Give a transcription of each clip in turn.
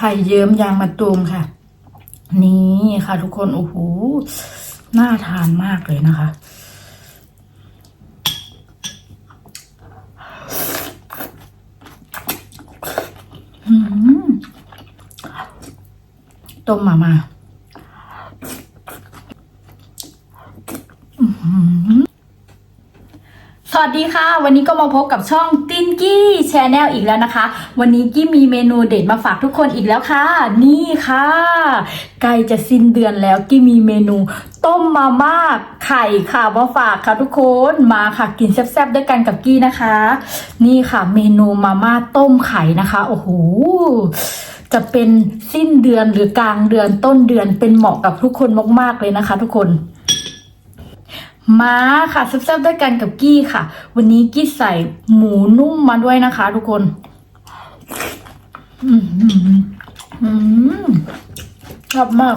ไข่เยิ้มยางมะตูมค่ะ นี่ค่ะ ทุกคน โอ้โห น่าทานมากเลยนะคะ ต้มต้มมามาอื้อหือส วัสดีค่ะ วันนี้ก็มาพบกับช่องตินกี้แชนแนลอีกแล้วนะคะ วันนี้กี้มีเมนูเด็ดมาฝากทุกคนอีกแล้วค่ะ นี่ค่ะใกล้จะสิ้นเดือนแล้วกี้มีเมนู ต้มมาม่าไข่ค่ะมาฝากค่ะทุกคนมาค่ะกินแซ่บๆด้วยกันกับกี้นะคะ นี่ค่ะ เมนูมาม่าต้มไข่นะคะโอ้โหจะเป็นสิ้นเดือนหรือกลางเดือนต้นเดือนเป็นเหมาะกับทุกคนมากๆเลยนะคะ ทุกคน มาค่ะแซ่บๆด้วยกันกับกี้ค่ะ วันนี้กี้ใส่หมูนุ่มมาด้วยนะคะ ทุกคนอืมอืมชอบมาก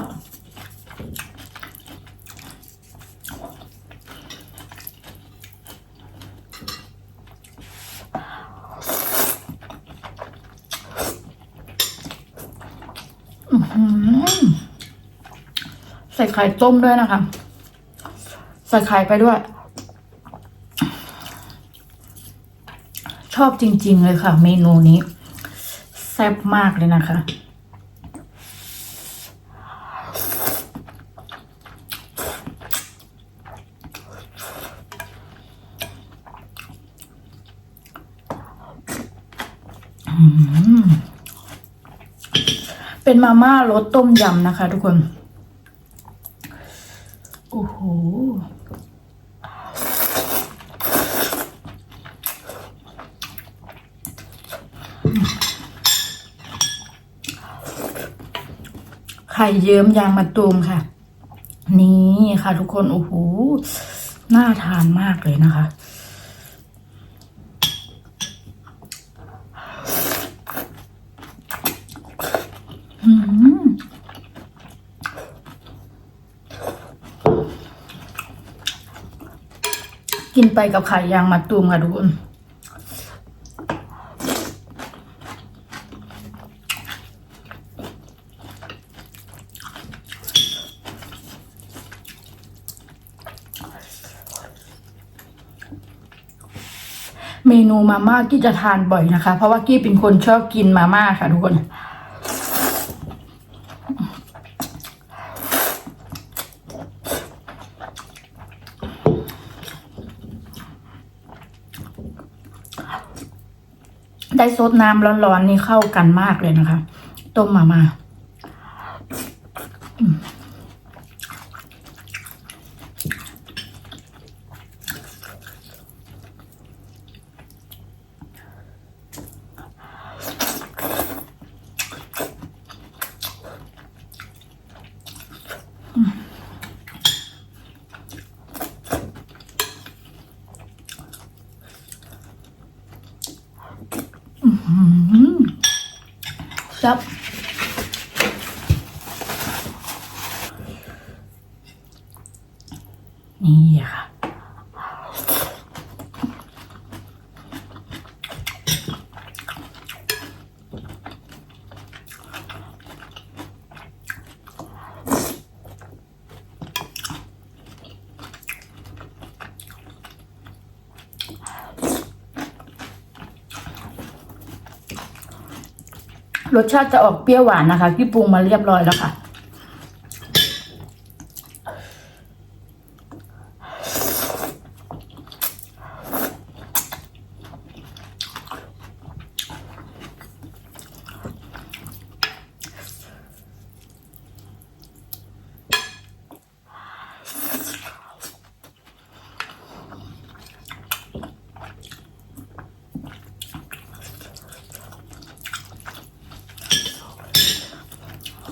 ใส่ไข่ต้มด้วยนะคะ ใส่ไข่ไปด้วย ชอบจริง ๆ เลยค่ะ เมนูนี้ แซ่บมากเลยนะคะ เป็นมาม่ารสต้มยำนะคะ ทุกคน โอ้โห ไข่เยิ้มยางมะตูมค่ะ นี่ค่ะทุกคนโอ้โหน่าทานมากเลยนะคะ อืมกินไปกับไข่ยางมะตูมค่ะทุกคน เมนูมาม่ากี้จะทานบ่อยนะคะ เพราะว่ากี้เป็นคนชอบกินมาม่าค่ะทุกคนได้ซดน้ำร้อนๆนี่เข้ากันมากเลยนะคะ ต้มมามาอื ค รสชาติจะออกเปรี้ยวหวานนะคะ ที่ปรุงมาเรียบร้อยแล้วค่ะ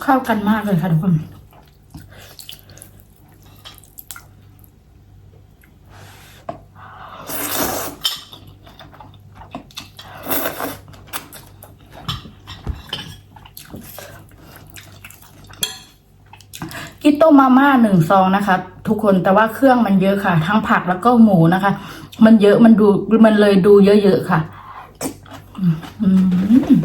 เข้ากันมากเลยค่ะทุกคนกินต้มมาม่าหนึ่งซองนะคะ ทุกคนแต่ว่าเครื่องมันเยอะค่ะ ทั้งผักแล้วก็หมูนะคะ มันเยอะมันดูมันเลยดูเยอะๆค่ะ อืม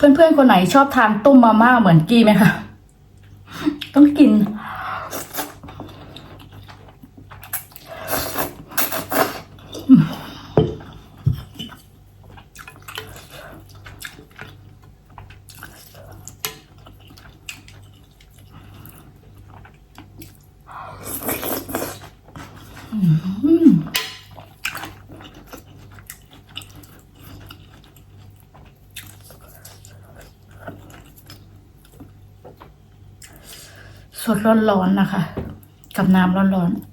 เพื่อนๆคนไหนชอบทานต้มมาม่าเหมือนกี้ไหมคะ ต้องกิน สดร้อนๆนะคะ กับน้ำร้อนๆ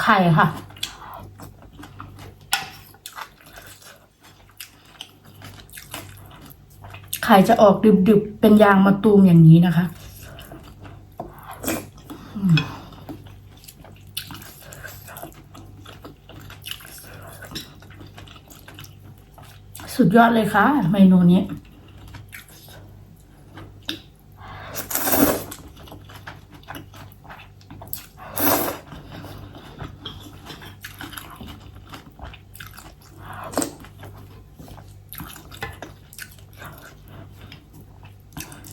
ไข่ค่ะ ข่จะออกดึบๆ เป็นยางมะตูมอย่างนี้นะคะ สุดยอดเลยค่ะ เมนูนี้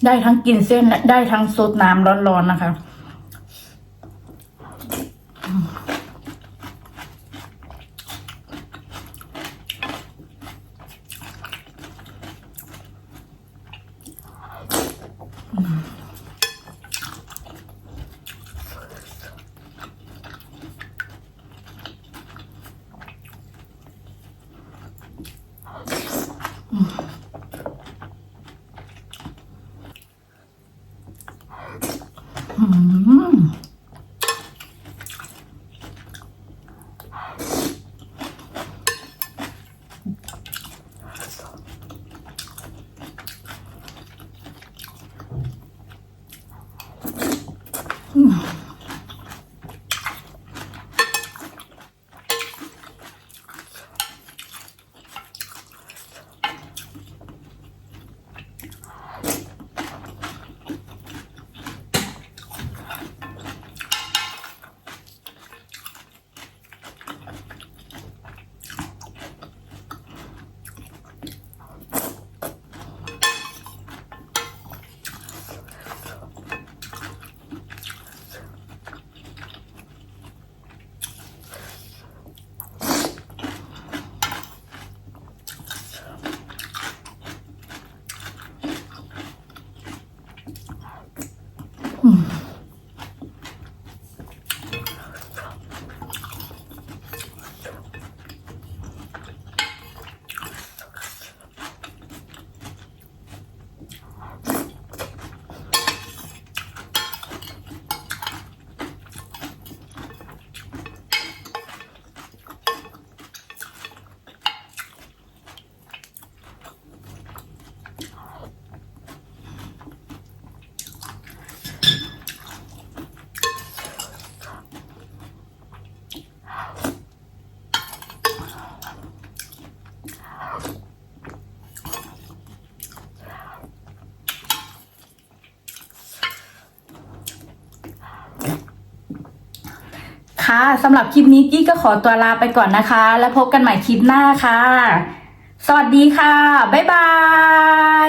ได้ทั้งกินเส้นและได้ทั้งซดน้ำร้อนๆนะคะอื ค่ะสำหรับคลิปนี้กี้ก็ขอตัวลาไปก่อนนะคะ แล้วพบกันใหม่คลิปหน้าค่ะ สวัสดีค่ะ บ๊ายบาย